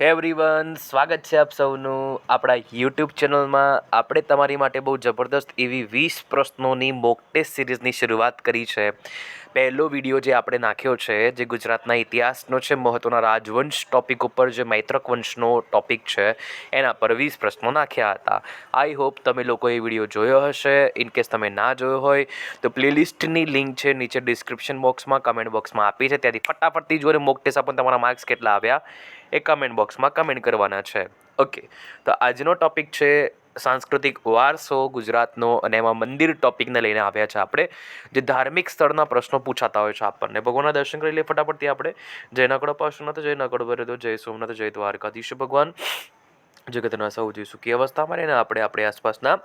Everyone સ્વાગત છે આપ સૌનું આપણા યુટ્યુબ ચેનલમાં આપણે તમારી માટે બહુ જબરદસ્ત એવી વીસ પ્રશ્નોની મોક ટેસ્ટ સિરીઝની શરૂઆત કરી છે. પહેલો વીડિયો જે આપણે નાખ્યો છે, જે ગુજરાતના ઇતિહાસનો છે મહત્ત્વના રાજવંશ ટોપિક ઉપર જે મૈત્રક વંશનો ટોપિક છે, એના પર વીસ પ્રશ્નો નાખ્યા હતા. આઈ હોપ તમે લોકો એ વીડિયો જોયો હશે. ઇન કેસ તમે ના જોયો હોય, તો પ્લેલિસ્ટની લિંક છે નીચે ડિસ્ક્રિપ્શન બોક્સમાં કમેન્ટ બોક્સમાં આપી છે. ત્યાંથી ફટાફટથી જોઈને મોક ટેસ્ટ પણ તમારા માર્ક્સ કેટલા આવ્યા, એ કમેન્ટ બોક્સમાં કમેન્ટ કરવાના છે. ઓકે તો આજનો ટોપિક છે સાંસ્કૃતિક વારસો ગુજરાતનો અને એમાં મંદિર ટોપિકને લઈને આવ્યા છે આપણે. જે ધાર્મિક સ્થળના પ્રશ્નો પૂછાતા હોય છે આપણને. ભગવાનના દર્શન કરી લઈએ ફટાફટથી આપણે. જય નકડો પાર્શ્વનાથ જય નકડો ભરેદો જય સોમનાથ, જય દ્વારકાધીશ ભગવાન. જગતના સૌથી સુખી અવસ્થામાં રહીને આપણે આપણી આસપાસના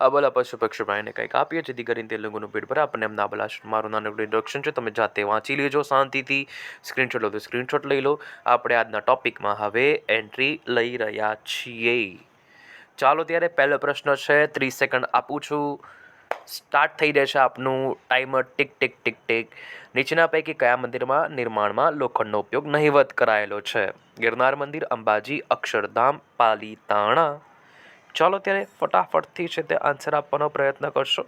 અબલા પશુ પક્ષી પ્રાણીને કંઈક આપીએ, જેથી કરીને તે લોકોનું પેટ ભરે. આપણને એમના અબલા મારું નાનકડું ઇન્ટ્રોડક્શન છે. તમે જાતે વાંચી લેજો શાંતિથી. સ્ક્રીનશોટ લો તો સ્ક્રીનશોટ લઈ લો. આપણે આજના ટોપિકમાં હવે એન્ટ્રી લઈ રહ્યા છીએ. ચાલો ત્યારે પહેલો પ્રશ્ન છે, ત્રીસ સેકન્ડ આપું છું. સ્ટાર્ટ થઈ જશે આપનું timer tick tick tick tick. નીચેના પૈકી કયા મંદિરમાં, નિર્માણમાં લોખંડનો ઉપયોગ નહિવત કરાયેલો છે? ગિરનાર મંદિર, અંબાજી, અક્ષરધામ, પાલીતાણા. ચાલો ત્યારે ફટાફટથી છે તે આન્સર આપવાનો પ્રયત્ન કરશો.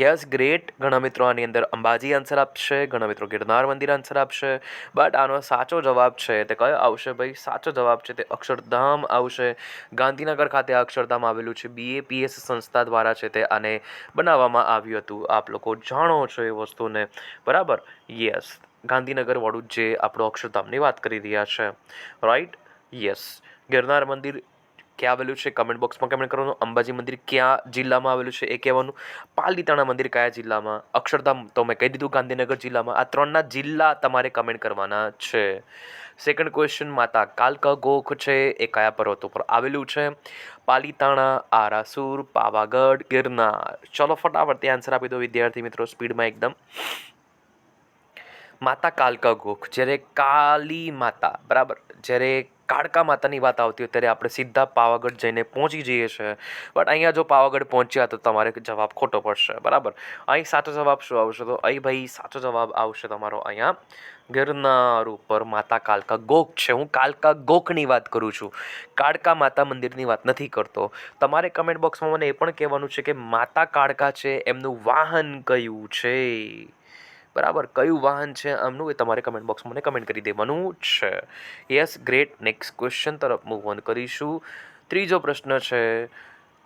યસ ગ્રેટ ઘણા મિત્રો આની અંદર અંબાજી આન્સર આપશે, ઘણા મિત્રો ગિરનાર મંદિર આન્સર આપશે. બટ આનો સાચો જવાબ છે તે કયો આવશે ભાઈ? સાચો જવાબ છે તે અક્ષરધામ આવશે. ગાંધીનગર ખાતે આ અક્ષરધામ આવેલું છે. બીએપીએસ સંસ્થા દ્વારા છે તે આને બનાવવામાં આવ્યું હતું. આપ લોકો જાણો છો એ વસ્તુને. બરાબર? યસ ગાંધીનગર વાળું જે આપણું અક્ષરધામની વાત કરી રહ્યા છે. રાઈટ યસ ગિરનાર મંદિર ક્યાં આવેલું છે? કમેન્ટ બોક્સમાં કમેન્ટ કરવાનું. અંબાજી મંદિર ક્યાં જિલ્લામાં આવેલું છે એ કહેવાનું. પાલીતાણા મંદિર કયા જિલ્લામાં? અક્ષરધામ તો મેં કહી દીધું ગાંધીનગર જિલ્લામાં. આ ત્રણના જિલ્લા તમારે કમેન્ટ કરવાના છે. સેકન્ડ ક્વેશ્ચન માતા કાલકા ગોખ છે એ કયા પર્વત ઉપર આવેલું છે? પાલીતાણા આરાસુર, પાવાગઢ, ગિરનાર. ચલો ફટાફટ આન્સર આપી દો વિદ્યાર્થી મિત્રો, સ્પીડમાં એકદમ. માતા કાલકા ગોખ. જ્યારે કાલી માતા, બરાબર? જ્યારે કાળકા માતાની વાત આવતી હોય ત્યારે આપણે સીધા પાવાગઢ જઈને પહોંચી જઈએ છીએ. બટ અહીંયા જો પાવાગઢ પહોંચ્યા તો તમારે જવાબ ખોટો પડશે. બરાબર? અહીં સાચો જવાબ શું આવશે તો? અહીં ભાઈ સાચો જવાબ આવશે તમારો અહીંયા ગિરનાર ઉપર માતા કાલકા ગોખ છે. હું કાલકા ગોખની વાત કરું છું. કાળકા માતા મંદિરની વાત નથી કરતો. તમારે કમેન્ટ બોક્સમાં મને એ પણ કહેવાનું છે કે માતા કાળકા છે, એમનું વાહન કયું છે? બરાબર, કયું વાહન છે આમનું એ તમારે કમેન્ટ બોક્સમાં મને કમેન્ટ કરી દેવાનું છે. યસ ગ્રેટ નેક્સ્ટ ક્વેશ્ચન તરફ મૂવ ઓન કરીશું. ત્રીજો પ્રશ્ન છે,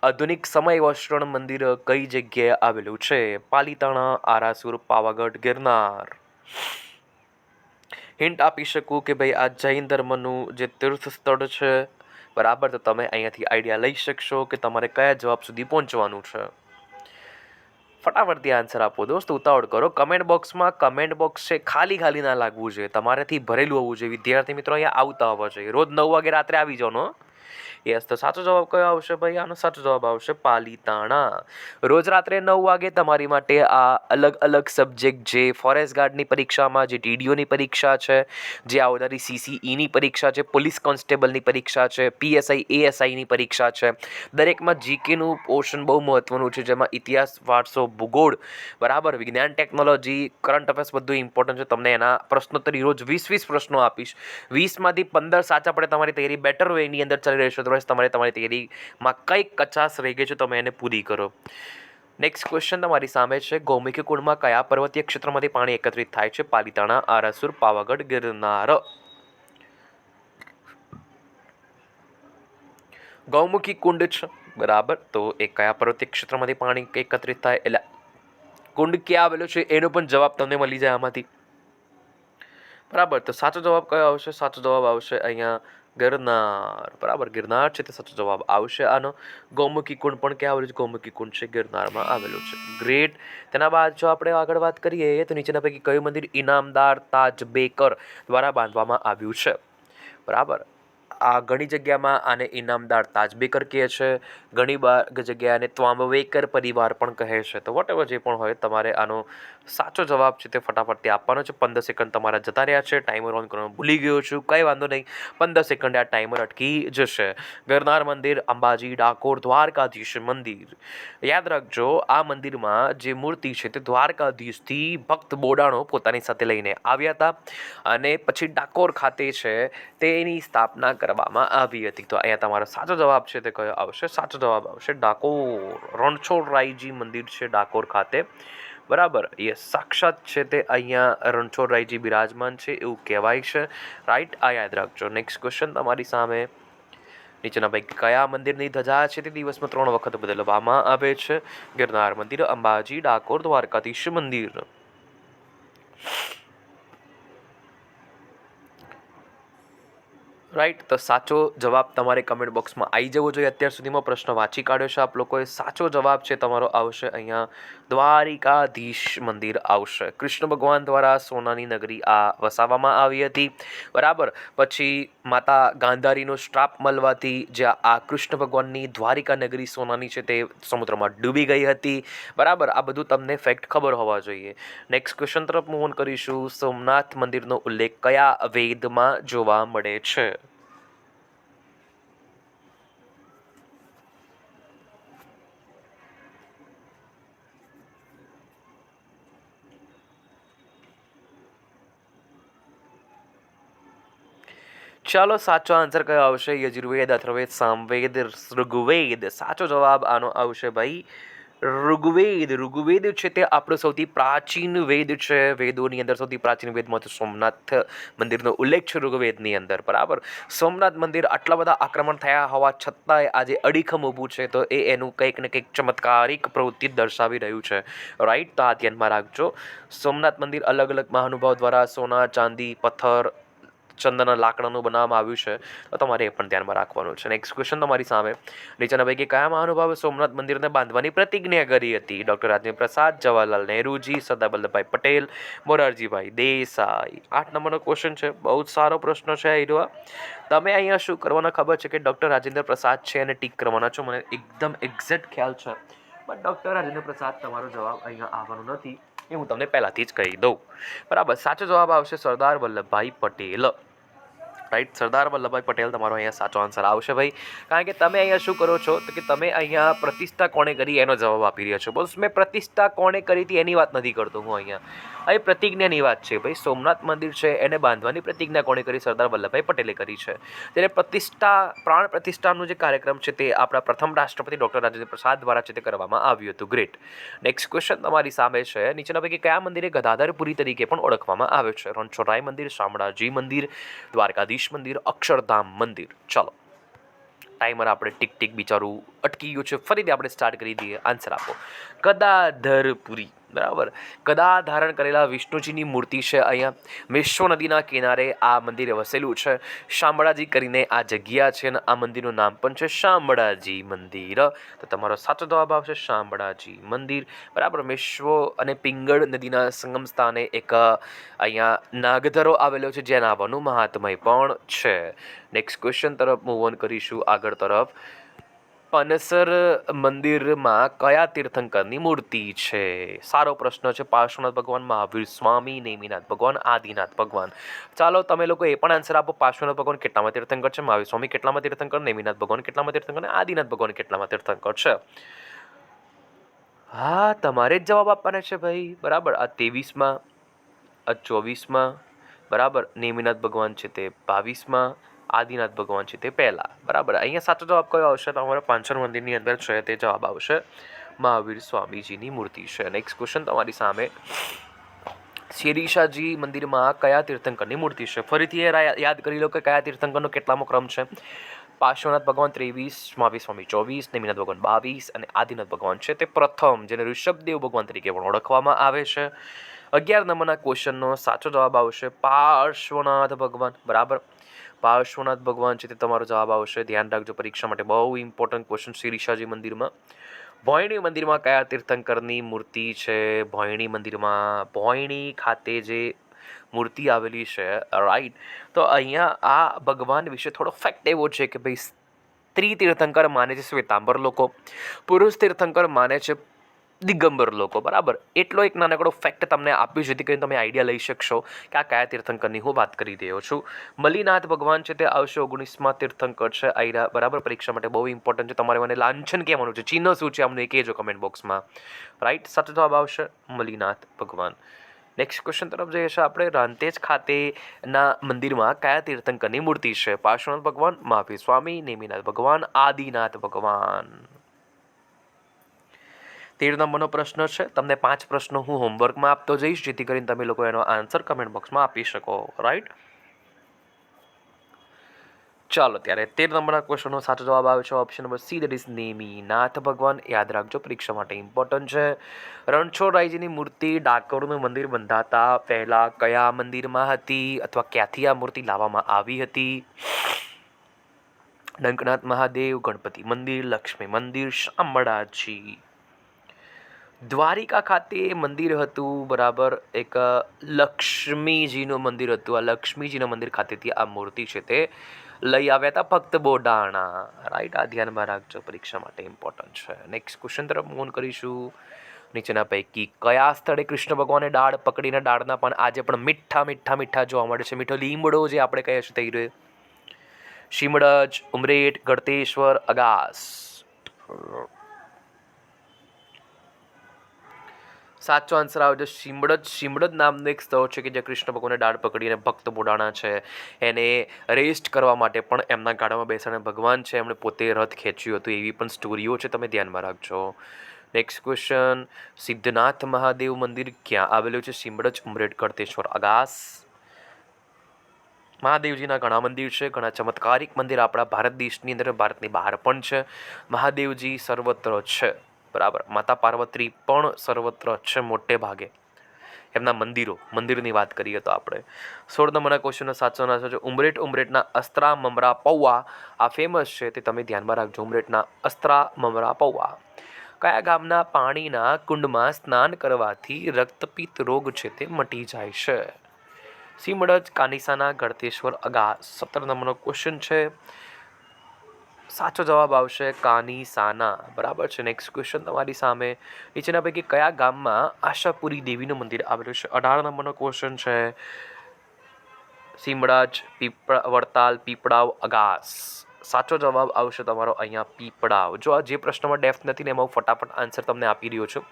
આધુનિક સમય વસ્ત્રણ મંદિર કઈ જગ્યાએ આવેલું છે? પાલીતાણા, આરાસુર, પાવાગઢ, ગિરનાર. હિન્ટ આપી શકું કે ભાઈ આ જૈન ધર્મનું જે તીર્થ સ્થળ છે, બરાબર? તો તમે અહીંયાથી આઈડિયા લઈ શકશો કે તમારે કયા જવાબ સુધી પહોંચવાનું છે. ફટાફટથી આન્સર આપો દોસ્ત, ઉતાવળ કરો. કમેન્ટ બોક્સમાં કમેન્ટ બોક્સ છે, ખાલી ખાલી ના લાગવું જોઈએ. તમારાથી ભરેલું હોવું જોઈએ. વિદ્યાર્થી મિત્રો અહીંયા આવતા હોવા જોઈએ. રોજ નવ વાગે રાત્રે આવી જાઓ યસ, તો સાચો જવાબ કયો આવશે ભાઈ? આનો સાચો જવાબ આવશે પાલીતાણા. રોજ રાત્રે નવ વાગે તમારી માટે આ અલગ અલગ સબ્જેક્ટ જે ફોરેસ્ટ ગાર્ડની પરીક્ષામાં, જે ટીડીઓની પરીક્ષા છે, જે આવનારી સીસીઈની પરીક્ષા છે, પોલીસ કોન્સ્ટેબલની પરીક્ષા છે, પીએસઆઈ, એએસઆઈની પરીક્ષા છે, દરેકમાં જીકેનું પોર્શન બહુ મહત્ત્વનું છે, જેમાં ઇતિહાસ, વારસો, ભૂગોળ, બરાબર, વિજ્ઞાન, ટેકનોલોજી, કરંટ અફેર્સ બધું ઇમ્પોર્ટન્ટ છે. તમને એના પ્રશ્નોત્તરી રોજ વીસ વીસ પ્રશ્નો આપીશ. વીસમાંથી પંદર સાચા પડે તમારી તૈયારી બેટર વેની અંદર ચાલી રહેશે અદરવાઇઝ તમારે તમારી તૈયારીમાં કંઈક કચાશ રહી ગઈ છે, તમે એને પૂરી કરો. નેક્સ્ટ ક્વેશ્ચન તમારી સામે છે, ગૌમુખી કુંડમાં કયા પર્વતીય ક્ષેત્રમાંથી પાણી એકત્રિત થાય છે? પાલિતાણા, આરાસુર, પાવાગઢ, ગિરનાર. ગૌમુખી કુંડ છે, બરાબર? તો એ કયા પર્વતીય ક્ષેત્રમાંથી પાણી એકત્રિત થાય? એટલે કુંડ ક્યાં આવેલો છે, એનો પણ જવાબ તમને મળી જાય આમાંથી. બરાબર? તો સાચો જવાબ કયો આવશે? સાચો જવાબ આવશે અહીંયા ગિરનાર. બરાબર, ગિરનાર છે તે સાચો જવાબ આવશે. આનો ગૌમુખી કુંડ પણ ક્યાં આવેલું છે? ગૌમુખી કુંડ છે ગિરનારમાં આવેલું છે. ગ્રેટ. તેના બાદ જો આપણે આગળ વાત કરીએ, તો નીચેના પૈકી કયું મંદિર ઇનામદાર તાજ બેકર દ્વારા બાંધવામાં આવ્યું છે? બરાબર. આ ઘણી જગ્યામાં આને ઇનામદાર તાજબેકર કહે છે. ઘણી બાર જગ્યાએ ત્વાંબવેકર પરિવાર પણ કહે છે. તો વોટ જે પણ હોય તમારે આનો સાચો જવાબ છે તે ફટાફટથી આપવાનો છે. પંદર સેકન્ડ તમારા જતા રહ્યા છે. ટાઈમર ઓન કરવાનું ભૂલી ગયો છું. કંઈ વાંધો નહીં. પંદર સેકન્ડે આ ટાઈમર અટકી જશે. ગરનાર મંદિર, અંબાજી, ડાકોર, દ્વારકાધીશ મંદિર. યાદ રાખજો, આ મંદિરમાં જે મૂર્તિ છે તે દ્વારકાધીશથી ભક્ત બોડાણો પોતાની સાથે લઈને આવ્યા હતા. અને પછી ડાકોર ખાતે છે તેની સ્થાપના કરવામાં આવી હતી. તો અહીંયા તમારો સાચો જવાબ છે તે કયો આવશે? સાચો જવાબ આવશે ડાકોર. રણછોડરાયજી મંદિર છે ડાકોર ખાતે. બરાબર? એ સાક્ષાત છે તે અહીંયા રણછોડરાયજી બિરાજમાન છે એવું કહેવાય છે. રાઈટ આ યાદ રાખજો. નેક્સ્ટ ક્વેશ્ચન તમારી સામે. નીચેના પૈકી કયા મંદિરની ધજા છે તે દિવસમાં ત્રણ વખત બદલવામાં આવે છે? ગિરનાર મંદિર, અંબાજી, ડાકોર, દ્વારકાધીશ મંદિર. રાઈટ તો સાચો જવાબ તમારે કમેન્ટ બોક્સમાં આવી જવો જોઈએ. અત્યાર સુધીમાં પ્રશ્ન વાંચી કાઢ્યો છે. આપ લોકોએ સાચો જવાબ છે તમારો આવશે અહીંયા. દ્વારિકાધીશ મંદિર આવશે. કૃષ્ણ ભગવાન દ્વારા સોનાની નગરી આ વસાવવામાં આવી હતી. બરાબર? પછી માતા ગાંધારીનો શ્રાપ મળવાથી જ્યાં આ કૃષ્ણ ભગવાનની દ્વારિકા નગરી સોનાની છે તે સમુદ્રમાં ડૂબી ગઈ હતી. બરાબર? આ બધું તમને ફેક્ટ ખબર હોવા જોઈએ. નેક્સ્ટ ક્વેશ્ચન તરફ મૂવ કરીશું. સોમનાથ મંદિરનો ઉલ્લેખ કયા વેદમાં જોવા મળે છે? ચાલો સાચો આન્સર કયો આવશે? યજુર્વેદ અથર્વેદ, સામવેદ, ઋગ્વેદ. સાચો જવાબ આનો આવશે ભાઈ, ઋગ્વેદ. ઋગ્વેદ છે તે આપણો સૌથી પ્રાચીન વેદ છે. વેદોની અંદર સૌથી પ્રાચીન વેદમાં સોમનાથ મંદિરનો ઉલ્લેખ છે ઋગ્વેદની અંદર. બરાબર? સોમનાથ મંદિર આટલા બધા આક્રમણ થયા હોવા છતાંય આજે અડીખમ ઊભું છે, તો એ એનું કંઈક ને કંઈક ચમત્કારિક પ્રવૃત્તિ દર્શાવી રહ્યું છે. રાઈટ તો આ ધ્યાનમાં રાખજો. સોમનાથ મંદિર અલગ અલગ મહાનુભાવ દ્વારા સોના, ચાંદી, પથ્થર ચંદનના લાકડાનું બનાવવામાં આવ્યું છે, તો તમારે એ પણ ધ્યાનમાં રાખવાનું છે. નેક્સ્ટ ક્વેશ્ચન તમારી સામે. નીચેના પૈકી કયા મહાનુભાવે સોમનાથ મંદિરને બાંધવાની પ્રતિજ્ઞા કરી હતી? ડૉક્ટર રાજેન્દ્ર પ્રસાદ જવાહરલાલ નહેરુજી સરદાર વલ્લભભાઈ પટેલ, મોરારજીભાઈ દેસાઈ. આઠ નંબરનો ક્વેશ્ચન છે. બહુ જ સારો પ્રશ્ન છે રહ્યો તમે અહીંયા શું કરવાના ખબર છે કે ડૉક્ટર રાજેન્દ્ર પ્રસાદ છે અને ટીક કરવાના છો? મને એકદમ એક્ઝેક્ટ ખ્યાલ છે. બટ ડૉક્ટર રાજેન્દ્ર પ્રસાદ તમારો જવાબ અહીંયા આવવાનો નથી. એ હું તમને પહેલાંથી જ કહી દઉં. બરાબર. સાચો જવાબ આવશે સરદાર વલ્લભભાઈ પટેલ. રાઈટ, સરદાર વલ્લભભાઈ પટેલ તમારો અહીંયા સાચો આન્સર આવશે ભાઈ. કારણ કે તમે અહીંયા શું કરો છો? તો કે તમે અહીંયા પ્રતિષ્ઠા કોણે કરી એનો જવાબ આપી રહ્યા છો. બસ, મેં પ્રતિષ્ઠા કોણે કરી હતી એની વાત નથી કરતો હું અહીંયા. અહીં પ્રતિજ્ઞાની વાત છે ભાઈ. સોમનાથ મંદિર છે, એને બાંધવાની પ્રતિજ્ઞા કોણે કરી? સરદાર વલ્લભભાઈ પટેલે કરી છે. ત્યારે પ્રતિષ્ઠા, પ્રાણ પ્રતિષ્ઠાનો જે કાર્યક્રમ છે તે આપણા પ્રથમ રાષ્ટ્રપતિ ડૉક્ટર રાજેન્દ્ર પ્રસાદ દ્વારા છે તે કરવામાં આવ્યું હતું. ગ્રેટ નેક્સ્ટ ક્વેશ્ચન તમારી સામે છે. નીચેના પૈકી કયા મંદિરે ગદાધરપુરી તરીકે પણ ઓળખવામાં આવે છે? રણછોડરાય મંદિર, શામળાજી મંદિર, દ્વારકાધીશ મંદિર, અક્ષરધામ મંદિર. ચાલો ટાઈમર આપણે ટીક ટીક બિચારું અટકી ગયું છે. ફરીથી આપણે સ્ટાર્ટ કરી દઈએ. આન્સર આપો. ગદાધરપુરી. બરાબર. કદા ધારણ કરેલા વિષ્ણુજીની મૂર્તિ છે અહીંયા. મેશ્વો નદીના કિનારે આ મંદિર વસેલું છે. શામળાજી કરીને આ જગ્યા છે અને આ મંદિરનું નામ પણ છે શામળાજી મંદિર. તો તમારો સાચો જવાબ આવશે શામળાજી મંદિર. બરાબર, મેશ્વો અને પિંગળ નદીના સંગમ સ્થાને એક અહીંયા નાગધરો આવેલો છે. જેના આવવાનું મહાત્મય પણ છે. નેક્સ્ટ ક્વેશ્ચન તરફ મૂવ ઓન કરીશું આગળ તરફ. પનસર મંદિરમાં કયા તીર્થંકરની મૂર્તિ છે? સારો પ્રશ્ન છે. પાર્શ્વનાથ ભગવાન, મહાવીર સ્વામી, નેમિનાથ ભગવાન, આદિનાથ ભગવાન. ચાલો તમે લોકો એ પણ આન્સર આપો. પાર્શ્વનાથ ભગવાન કેટલામાં તીર્થંકર છે? મહાવીર સ્વામી કેટલામાં તીર્થંકર? નેમિનાથ ભગવાન કેટલામાં તીર્થંકર? અને આદિનાથ ભગવાન કેટલામાં તીર્થંકર છે? હા, તમારે જ જવાબ આપવાના છે ભાઈ. બરાબર. આ ત્રેવીસમાં, આ ચોવીસમાં, બરાબર. નેમિનાથ ભગવાન છે તે બાવીસમાં આદિનાથ ભગવાન છે તે પહેલાં. બરાબર? અહીંયા સાચો જવાબ કયો આવશે? તમારા પાંચર મંદિરની અંદર છે તે જવાબ આવશે મહાવીર સ્વામીજીની મૂર્તિ છે. નેક્સ્ટ ક્વેશ્ચન તમારી સામે. શિરીષાજી મંદિરમાં કયા તીર્થંકરની મૂર્તિ છે? ફરીથી એ યાદ કરી લો કે કયા તીર્થંકરનો કેટલામો ક્રમ છે. પાર્શ્વનાથ ભગવાન ત્રેવીસ, મહાવીર સ્વામી ચોવીસ, નેમિનાથ ભગવાન બાવીસ અને આદિનાથ ભગવાન છે તે પ્રથમ, જેને ઋષભદેવ ભગવાન તરીકે પણ ઓળખવામાં આવે છે. અગિયાર નંબરના ક્વેશ્ચનનો સાચો જવાબ આવશે પાર્શ્વનાથ ભગવાન. બરાબર? પાર્શ્વનાથ ભગવાન છે તે તમારો જવાબ આવશે. ધ્યાન રાખજો પરીક્ષા માટે. બહુ ઇમ્પોર્ટન્ટ ક્વેશ્ચન શ્રી રિષાજી મંદિરમાં. ભોયણી મંદિરમાં કયા તીર્થંકરની મૂર્તિ છે? ભોયણી મંદિરમાં, ભોયણી ખાતે જે મૂર્તિ આવેલી છે રાઈટ તો અહીંયા આ ભગવાન વિશે થોડો ફેક્ટ એવો છે કે ભાઈ સ્ત્રી તીર્થંકર માને છે, શ્વેતાંબર લોકો. પુરુષ તીર્થંકર માને છે દિગંબર લોકો, બરાબર? એટલો એક નાનકડો ફેક્ટ તમને આપ્યું, જેથી કરીને તમે આઈડિયા લઈ શકશો કે આ કયા તીર્થંકરની હું વાત કરી રહ્યો છું. મલિનાથ ભગવાન છે તે આવશે ઓગણીસમાં તીર્થંકર છે આઈરા બરાબર? પરીક્ષા માટે બહુ ઇમ્પોર્ટન્ટ છે. તમારે મને લાંછન કહેવાનું છે. ચિહ્ન શું છે? અમને કહેજો કમેન્ટ બોક્સમાં રાઈટ સાચો જવાબ આવશે મલિનાથ ભગવાન. નેક્સ્ટ ક્વેશ્ચન તરફ જઈએ છીએ આપણે. રાંતેજ ખાતેના મંદિરમાં કયા તીર્થંકરની મૂર્તિ છે? પાર્શ્વનાથ ભગવાન, મહાવીર સ્વામી, નેમિનાથ ભગવાન, આદિનાથ ભગવાન. તેર નંબરનો પ્રશ્ન છે. તમને પાંચ પ્રશ્નો હું હોમવર્કમાં આપતો જઈશ, જેથી કરીને તમે લોકો એનો આન્સર કમેન્ટ બોક્સમાં આપી શકો. રાઈટ ચાલો, ત્યારે તેર નંબરના ક્વેશ્ચનનો સાચો જવાબ આવે છે. Option number C that is Neminath ભગવાન. યાદ રાખજો, પરીક્ષા માટે ઇમ્પોર્ટન્ટ છે. રણછોડરાયજીની મૂર્તિ ડાકોરનું મંદિર બંધાતા પહેલાં કયા મંદિરમાં હતી અથવા ક્યાંથી આ મૂર્તિ લાવવામાં આવી હતી? ડંકનાથ મહાદેવ, ગણપતિ મંદિર, લક્ષ્મી મંદિર, શામળાજી. દ્વારિકા ખાતે મંદિર હતું, બરાબર? એક લક્ષ્મીજીનું મંદિર હતું. આ લક્ષ્મીજીના મંદિર ખાતેથી આ મૂર્તિ છે તે લઈ આવ્યા હતા ફક્ત બોડાણા. રાઈટ આ ધ્યાનમાં રાખજો, પરીક્ષા માટે ઇમ્પોર્ટન્ટ છે. નેક્સ્ટ ક્વેશ્ચન તરફ મૂવ કરીશું. નીચેના પૈકી કયા સ્થળે કૃષ્ણ ભગવાને દાળ પકડીને દાળના પણ આજે પણ મીઠા મીઠા મીઠા જોવા મળે છે. મીઠો લીમડો જે આપણે કહીએ છીએ રહ્યો. શિમડજ ઉમરેઠ, ગળતેશ્વર, અગાસ. સાચો આન્સર આવે છે શિમડજ શિમડજ નામનું એક સ્થળ છે કે જે કૃષ્ણ ભગવાનને દાળ પકડીને ભક્ત બોડાણા છે. એને રેસ્ટ કરવા માટે પણ એમના ગાડામાં બેસાડીને ભગવાન છે. એમણે પોતે રથ ખેંચ્યું હતું. એવી પણ સ્ટોરીઓ છે. તમે ધ્યાનમાં રાખજો. નેક્સ્ટ ક્વેશ્ચન સિદ્ધનાથ મહાદેવ મંદિર ક્યાં આવેલું છે? શિમડજ ઉમરેડ કરતેશ્વર અગાસ મહાદેવજીના ઘણા મંદિર છે. ઘણા ચમત્કારિક મંદિર આપણા ભારત દેશની અંદર ભારતની બહાર પણ છે. મહાદેવજી સર્વત્ર છે. બરાબર. માતા પાર્વતી પણ સર્વત્ર છે મોટે ભાગે. એમના મંદિરો, મંદિરની વાત કરીએ તો આપણે. સોળ નંબરના ક્વેશ્ચનનો સાચો ના છે. ઉમરેટ ઉમરેટના અસ્ત્રા મમરા પૌવા. આ ફેમસ છે તે તમે ધ્યાનમાં રાખજો. ઉમરેટના અસ્ત્રા મમરા પૌવા. કયા ગામના પાણીના કુંડમાં સ્નાન કરવાથી રક્તપિત્ત રોગ છે તે મટી જાય છે? સીમડજ કાનિસાના ગળતેશ્વર અગા સત્તર નંબરનો ક્વેશ્ચન છે. સાચો જવાબ આવશે કાની સાના. બરાબર છે. નેક્સ્ટ ક્વેશ્ચન તમારી સામે. નીચેના પૈકી કયા ગામમાં આશાપુરી દેવીનું મંદિર આવેલું છે? અઢાર નંબરનો ક્વેશ્ચન છે. સીમડાજ પીપળા, વડતાલ, પીપળાવ, અગાસ. સાચો જવાબ આવશે તમારો અહીંયા પીપળાવ. જો આ જે પ્રશ્નમાં ડેફ નથી ને એમાં હું ફટાફટ આન્સર તમને આપી રહ્યો છું.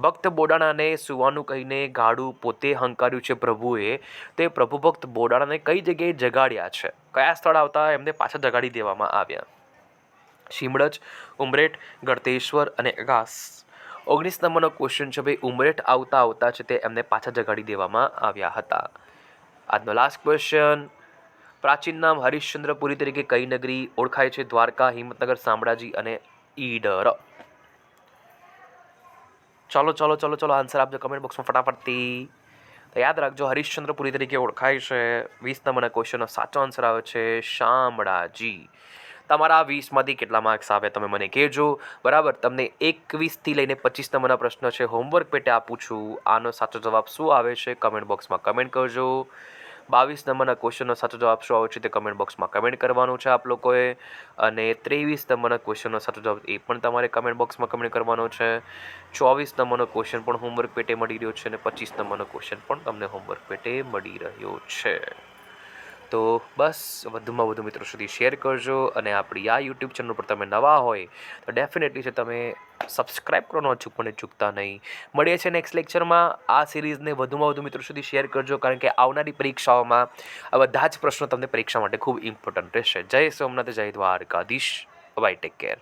ભક્ત બોડાણાને સુવાનું કહીને ગાડું પોતે હંકાર્યું છે પ્રભુએ. તે પ્રભુ ભક્ત બોડાણાને કઈ જગ્યાએ જગાડ્યા છે? કયા સ્થળ આવતા એમને પાછા જગાડી દેવામાં આવ્યા? શિમડજ ઉમરેઠ, ગળતેશ્વર અને અગાસ ઓગણીસ નંબરનો ક્વેશ્ચન છે ભાઈ, ઉમરેઠ આવતા આવતા છે તે એમને પાછા જગાડી દેવામાં આવ્યા હતા. આજનો લાસ્ટ ક્વેશ્ચન પ્રાચીન નામ હરિશ્ચંદ્રપુરી તરીકે કઈ નગરી ઓળખાય છે? દ્વારકા, હિંમતનગર, શામળાજી અને ઈડર. ચલો ચલો ચલો ચલો આન્સર આપજો કમેન્ટ બોક્સમાં ફટાફટથી. તો યાદ રાખજો હરિશ્ચંદ્રપુરી તરીકે ઓળખાય છે. વીસ નંબરના ક્વેશ્ચનનો સાચો આન્સર આવે છે શામળાજી. તમારા વીસમાંથી કેટલા માર્ક્સ આવે તમે મને કહેજો. બરાબર? તમને એકવીસથી લઈને પચીસ નંબરના પ્રશ્ન છે. હોમવર્ક પેટે આપું છું. આનો સાચો જવાબ શું આવે છે? કમેન્ટ બોક્સમાં કમેન્ટ કરજો. બાવીસ નંબરના ક્વેશ્ચનનો સાચો જવાબ શું આવે છે તે કમેન્ટ બોક્સમાં કમેન્ટ કરવાનું છે આપ લોકોએ. અને ત્રેવીસ નંબરના ક્વેશ્ચનનો સાચો જવાબ એ પણ તમારે કમેન્ટ બોક્સમાં કમેન્ટ કરવાનો છે. ચોવીસ નંબરનો ક્વેશ્ચન પણ હોમવર્ક પેટે મળી રહ્યો છે અને પચીસ નંબરનો ક્વેશ્ચન પણ તમને હોમવર્ક પેટે મળી રહ્યો છે. તો બસ વધુમાં વધુ મિત્રો સુધી શેર કરજો અને આપણી આ યુટ્યુબ ચેનલ પર તમે નવા હોય તો ડેફિનેટલી છે તમે સબસ્ક્રાઈબ કરવાનો પણ ચૂકતા નહીં. મળીએ છીએ નેક્સ્ટ લેક્ચરમાં આ સિરીઝને વધુમાં વધુ મિત્રો સુધી શેર કરજો કારણ કે આવનારી પરીક્ષાઓમાં આ બધા જ પ્રશ્નો તમને પરીક્ષા માટે ખૂબ ઇમ્પોર્ટન્ટ રહેશે. જય સોમનાથ, જય દ્વારકાધીશ. Bye take care